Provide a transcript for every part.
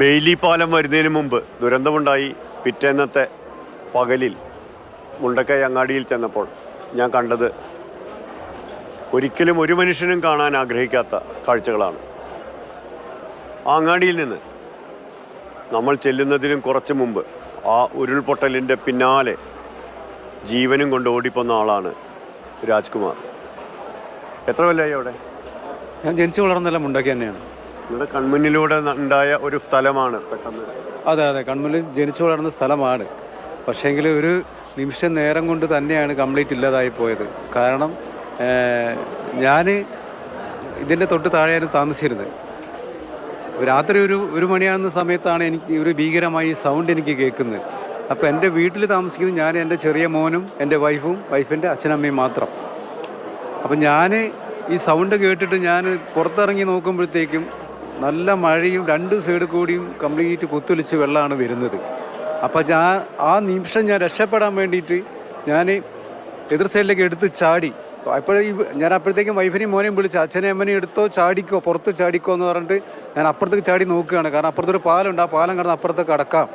Bailey പാലം വരുന്നതിന് മുമ്പ് ദുരന്തമുണ്ടായി പിറ്റേന്നത്തെ പകലിൽ മുണ്ടക്കൈ അങ്ങാടിയിൽ ചെന്നപ്പോൾ ഞാൻ കണ്ടത് ഒരിക്കലും ഒരു മനുഷ്യനും കാണാൻ ആഗ്രഹിക്കാത്ത കാഴ്ചകളാണ്. ആ അങ്ങാടിയിൽ നിന്ന് നമ്മൾ ചെല്ലുന്നതിനും കുറച്ച് മുമ്പ് ആ ഉരുൾപൊട്ടലിന്റെ പിന്നാലെ ജീവനും കൊണ്ട് ഓടിപ്പോന്ന ആളാണ് രാജ്കുമാർ. എത്ര കൊല്ലമായി അവിടെ? ഞാൻ ജനിച്ചു വളർന്നെല്ലാം മുണ്ടക്കി തന്നെയാണ്. നിങ്ങളുടെ കൺമുന്നിലൂടെ ഉണ്ടായ ഒരു സ്ഥലമാണ് പെട്ടെന്ന്. അതെ അതെ. കൺമുന്നിൽ ജനിച്ചു വളർന്ന സ്ഥലമാണ്. പക്ഷേങ്കിൽ ഒരു നിമിഷ നേരം കൊണ്ട് തന്നെയാണ് കംപ്ലീറ്റ് ഇല്ലാതായി പോയത്. കാരണം ഞാൻ ഇതിന്റെ തൊട്ട് താഴെയാണ് താമസിച്ചിരുന്നത് രാത്രി ഒരു ഒരു മണിയാകുന്ന സമയത്താണ് എനിക്ക് ഒരു ഭീകരമായി സൗണ്ട് എനിക്ക് കേൾക്കുന്നത് അപ്പോൾ എന്റെ വീട്ടിൽ താമസിക്കുന്നത് ഞാൻ എന്റെ ചെറിയ മോനും എന്റെ വൈഫും വൈഫിന്റെ അച്ഛനമ്മയും മാത്രം. അപ്പം ഞാൻ ഈ സൗണ്ട് കേട്ടിട്ട് ഞാൻ പുറത്തിറങ്ങി നോക്കുമ്പോഴത്തേക്കും നല്ല മഴയും രണ്ട് സൈഡ് കൂടിയും കംപ്ലീറ്റ് കുത്തൊലിച്ച് വെള്ളമാണ് വരുന്നത്. അപ്പം ഞാൻ ആ നിമിഷം ഞാൻ രക്ഷപ്പെടാൻ വേണ്ടിയിട്ട് ഞാൻ എതിർ സൈഡിലേക്ക് എടുത്ത് ചാടി. അപ്പോഴേ ഞാൻ അപ്പോഴത്തേക്കും വൈഫിനെയും മോനെയും വിളിച്ച് അച്ഛനെ അമ്മനെയും എടുത്തോ ചാടിക്കോ പുറത്ത് ചാടിക്കോ എന്ന് പറഞ്ഞിട്ട് ഞാൻ അപ്പുറത്തേക്ക് ചാടി നോക്കുകയാണ്. കാരണം അപ്പുറത്തൊരു പാലമുണ്ട് ആ പാലം കടന്ന് അപ്പുറത്തേക്ക് അടക്കാം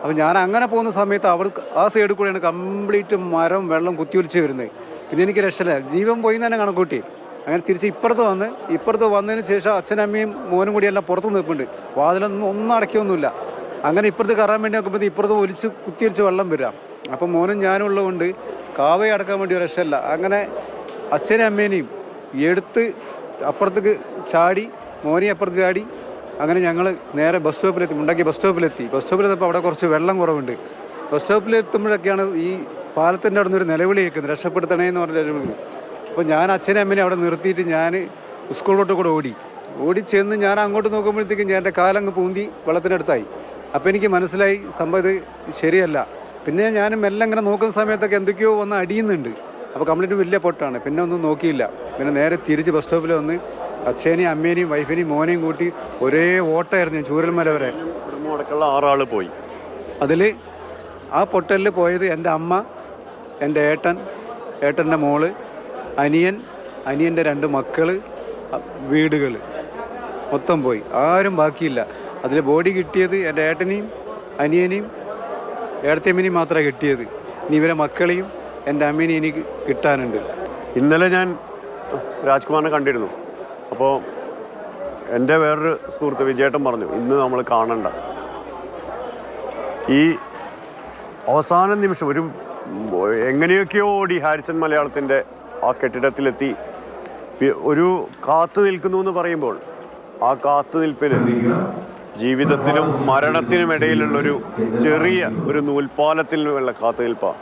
അപ്പം ഞാൻ അങ്ങനെ പോകുന്ന സമയത്ത് അവർ ആ സൈഡിൽ കൂടെയാണ് കംപ്ലീറ്റ് മരം വെള്ളം കുത്തിയൊലിച്ച് വരുന്നത്. പിന്നെ എനിക്ക് രക്ഷയില്ല. ജീവൻ പോയി തന്നെ കണക്കൂട്ടി അങ്ങനെ തിരിച്ച് ഇപ്പുറത്ത് വന്ന് ഇപ്പുറത്ത് വന്നതിന് ശേഷം അച്ഛനമ്മയും മോനും കൂടി എല്ലാം പുറത്ത് നിൽക്കുന്നുണ്ട് വാതിലൊന്നും ഒന്നും അടയ്ക്കൊന്നുമില്ല. അങ്ങനെ ഇപ്പുറത്ത് കയറാൻ വേണ്ടി നോക്കുമ്പോൾ ഇപ്പുറത്ത് ഒലിച്ച് കുത്തിയൊലിച്ച് വെള്ളം വരാം. അപ്പം മോനും ഞാനും ഉള്ളതുകൊണ്ട് കാവയെ അടക്കാൻ വേണ്ടി ഒരു രക്ഷയില്ല അങ്ങനെ അച്ഛനെയും അമ്മേനെയും എടുത്ത് അപ്പുറത്തേക്ക് ചാടി മോനെ അപ്പുറത്ത് ചാടി അങ്ങനെ ഞങ്ങൾ നേരെ ബസ് സ്റ്റോപ്പിലെത്തി മുണ്ടാക്കി ബസ് സ്റ്റോപ്പിലെത്തി. ബസ് സ്റ്റോപ്പിലെത്തിയപ്പോൾ അവിടെ കുറച്ച് വെള്ളം കുറവുണ്ട്. ബസ് സ്റ്റോപ്പിലെത്തുമ്പോഴൊക്കെയാണ് ഈ പാലത്തിന്റെ അവിടെ നിന്ന് ഒരു നിലവിളി കേൾക്കുന്നത്. രക്ഷപ്പെടുത്തണേ എന്ന് പറഞ്ഞ നിലവിളി അപ്പോൾ ഞാൻ അച്ഛനെ അമ്മനെ അവിടെ നിർത്തിയിട്ട് ഞാൻ സ്കൂളിലോട്ട് കൂടെ ഓടി. ഓടി ചെന്ന് ഞാൻ അങ്ങോട്ട് നോക്കുമ്പോഴത്തേക്കും ഞാൻ എന്റെ കാലങ്ങ് പൂന്തി വെള്ളത്തിനടുത്തായി. അപ്പോൾ എനിക്ക് മനസ്സിലായി സംഭവം ഇത് ശരിയല്ല. പിന്നെ ഞാൻ മെല്ലെ ഇങ്ങനെ നോക്കുന്ന സമയത്തൊക്കെ എന്തൊക്കെയോ വന്ന് അടിയുന്നുണ്ട്. അപ്പോൾ കംപ്ലീറ്റ് വലിയ പൊട്ടാണ്. പിന്നെ ഒന്നും നോക്കിയില്ല. പിന്നെ നേരെ തിരിച്ച് ബസ് സ്റ്റോപ്പിൽ വന്ന് അച്ഛനെയും അമ്മേനെയും വൈഫിനെയും മോനെയും കൂട്ടി ഒരേ ഓട്ടമായിരുന്നു ഞാൻ ചൂരൽമല വരെ. ആറാൾ പോയി. അതിൽ ആ പൊട്ടലിൽ പോയത് എന്റെ അമ്മ എന്റെ ഏട്ടൻ ഏട്ടന്റെ മോൾ അനിയൻ അനിയന്റെ രണ്ട് മക്കൾ വീടുകൾ മൊത്തം പോയി. ആരും ബാക്കിയില്ല. അതിൽ ബോഡി കിട്ടിയത് എന്റെ ഏട്ടനെയും അനിയനെയും ഏടത്തിയമ്മനെയും മാത്രമേ കിട്ടിയത്. ഇനി ഇവരെ മക്കളെയും എന്റെ അമ്മേനെയും എനിക്ക് കിട്ടാനുണ്ട്. ഇന്നലെ ഞാൻ രാജ്കുമാറിനെ കണ്ടിരുന്നു. അപ്പോൾ എന്റെ വേറൊരു സുഹൃത്ത് വിജയേട്ടൻ പറഞ്ഞു ഇന്ന് നമ്മൾ കാണണ്ട. ഈ അവസാന നിമിഷം ഒരു എങ്ങനെയൊക്കെയോ ഓടി ഹാരിസൺ മലയാളത്തിന്റെ ആ കെട്ടിടത്തിലെത്തി. ഒരു കാത്തു നിൽക്കുന്നു എന്ന് പറയുമ്പോൾ ആ കാത്തു നിൽപ്പിന് ജീവിതത്തിനും മരണത്തിനും ഇടയിലുള്ളൊരു ചെറിയ ഒരു നൂൽപ്പാലത്തിലുള്ള കാത്തു നിൽപ്പാണ്